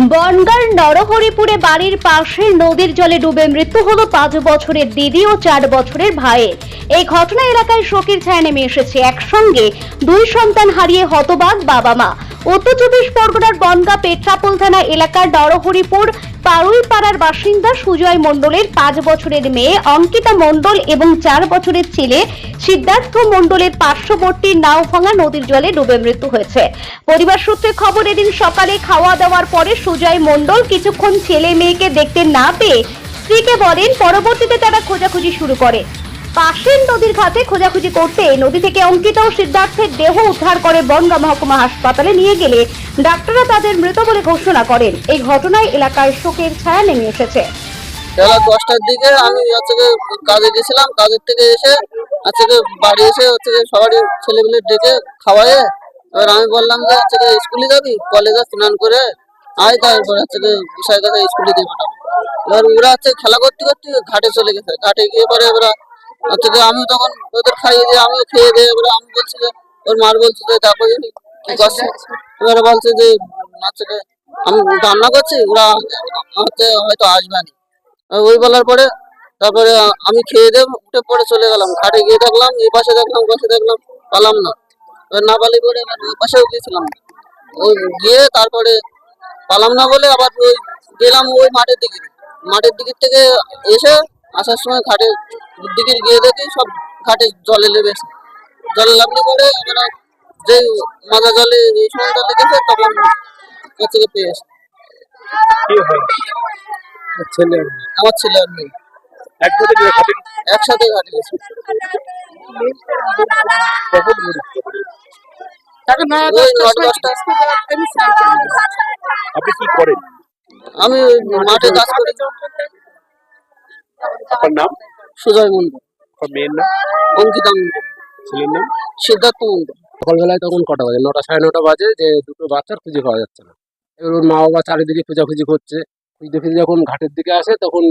বনগাঁর নরহরিপুরে বাড়ির পাশে নদীর জলে ডুবে মৃত্যু হল পাঁচ বছরের দিদি ও চার বছরের ভাইয়ের এই ঘটনা এলাকায় শোকের ছায়া নেমে এসেছে। একসঙ্গে দুই সন্তান হারিয়ে হতবাক বাবা মা। উত্তর চব্বিশ পরগনার বনগাঁ পেট্রাপোল থানা এলাকার নরহরিপুর পাড়ুইপাড়ার বাসিন্দা সুজয় মণ্ডলের পাঁচ বছরের মেয়ে অঙ্কিতা মণ্ডল এবং চার বছরের ছেলে সিদ্ধার্থ মণ্ডলের পার্শ্ববর্তী নাওভাঙা নদীর জলে ডুবে মৃত্যু হয়েছে। পরিবার সূত্রে খবর, এদিন সকালে খাওয়া দাওয়ার পরে সুজয় মণ্ডল কিছুক্ষণ ছেলে মেয়েকে দেখতে না পেয়ে স্ত্রীকে বলেন, পরবর্তীতে তারা খোঁজাখুঁজি শুরু করে। পাশের নদীর ঘাটে খোঁজাখুঁজি করতে নদী থেকে অঙ্কিত সিদ্ধার্থের দেহ উদ্ধার করে বনগাঁ মহকুমা হাসপাতালে নিয়ে গেলে ডাক্তাররা তাদের মৃত বলে ঘোষণা করেন। এই ঘটনায় এলাকায় শোকের ছায়া নেমে এসেছে। বেলা দশটার দিকে আমি হচ্ছে কাজে গেছিলাম। কাজের থেকে এসে হচ্ছে বাড়ি এসে হচ্ছে সবারই ছেলেগুলো ডেকে খাওয়ায়ে এবার আমি বললাম যে হচ্ছে স্কুলে যাবি? কলেজে স্নান করে আয় তারপর হচ্ছে বিষয় কথা স্কুলে দিয়ে এবার ওরা হচ্ছে খেলা করতে করতে ঘাটে চলে গেছে। ঘাটে গিয়ে পরে এবার হচ্ছে গিয়ে আমি তখন ওদের খাইয়ে দিয়ে আমিও খেয়ে দিয়ে এবার আমি বলছি যে, ওর মার বলছি যে, তারপরে কি করছে? এবারে বলছে যে হচ্ছে আমি রান্না করছি, ওরা হচ্ছে হয়তো আসবে না। ওই বলার পরে তারপরে আমি খেয়ে দিয়ে উঠে পরে চলে গেলাম। ঘাটে গিয়ে দেখলাম, এই পাশে দেখলাম পাশে দেখলাম, পালাম না। এবার না পালি করে এবার ওই পাশেও গিয়েছিলাম। ওই গিয়ে তারপরে পালাম না বলে আবার ওই গেলাম ওই মাঠের দিকে। মাঠের দিকের থেকে এসে আসার সময় ঘাটে দিকে গিয়ে দেখি সব ঘাটে জলে লেগেছে জলে লাগলে পরে আমরা যে মাজা জলে এই সময়টা লেগেছে তখন হচ্ছে গিয়ে পেয়েছে কি ছেলে আমার ছেলে আর মেয়ে। একসাথে ঘাটে গেছে। আপনি কি করেন? আমি মাঠে কাজ করি। আপনার নাম? সুজয় মন্ডল মেয়ের নাম? অঙ্কিতা মন্ডল ছেলের নাম? সিদ্ধার্থ মন্ডল সকালবেলায় তখন কটা বাজে? নটা সাড়ে নটা বাজে যে দুটো বাচ্চার খুঁজে পাওয়া যাচ্ছে না। এবার ওর মা বাবা চারিদিকে খোঁজাখুঁজি করছে। খুঁজতে খুঁজে যখন ঘাটের দিকে আসে তখন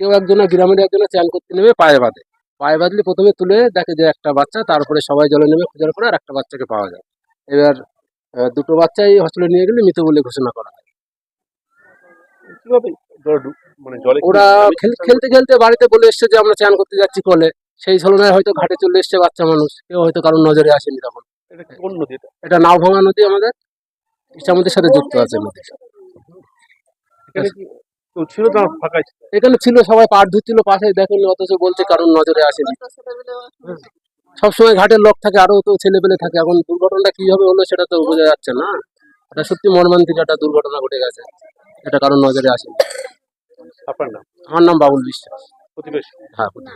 কেউ একজনে গ্রামের একজনে চ্যান করতে নেমে পায়ে বাঁধে। পায়ে বাঁধলে প্রথমে তুলে দেখে যে একটা বাচ্চা তারপরে সবাই জলে নেমে খোঁজার পরে আর একটা বাচ্চাকে পাওয়া যায়। এবার আহ, দুটো বাচ্চাই হসপিটালে নিয়ে গেলে মৃত বলে ঘোষণা করা হয়। কীভাবে মানে জলে ওরা খেলতে খেলতে বাড়িতে বলে এসছে যে আমরা চ্যান করতে যাচ্ছি কলে। সেই ছলনায় হয়তো ঘাটে চলে এসছে বাচ্চা মানুষ। কেউ হয়তো কারোর নজরে আসেনি তখন। এটা কোন নদী এটা? এটা নাওভাঙা নদী আমাদের। ইচ্ছামতির সাথে যুক্ত আছে নদী এখানে ছিল ফাঁকা এখানে ছিল সবাই পাট ধুচ্ছিল পাশে দেখেনি অথচ বলছে কারণ নজরে আসেনি। সবসময় ঘাটের লোক থাকে আরও তো ছেলে পেলে থাকে। এখন দুর্ঘটনাটা কি হবে হলো সেটা তো বোঝা যাচ্ছে না। এটা সত্যি মর্মান্তিক একটা দুর্ঘটনা ঘটে গেছে। এটা কারণ নজরে আসেনি। আপনার নাম? আমার নাম বাবুল বিশ্বাস। প্রতিবেশী? হ্যাঁ প্রতিবেশী।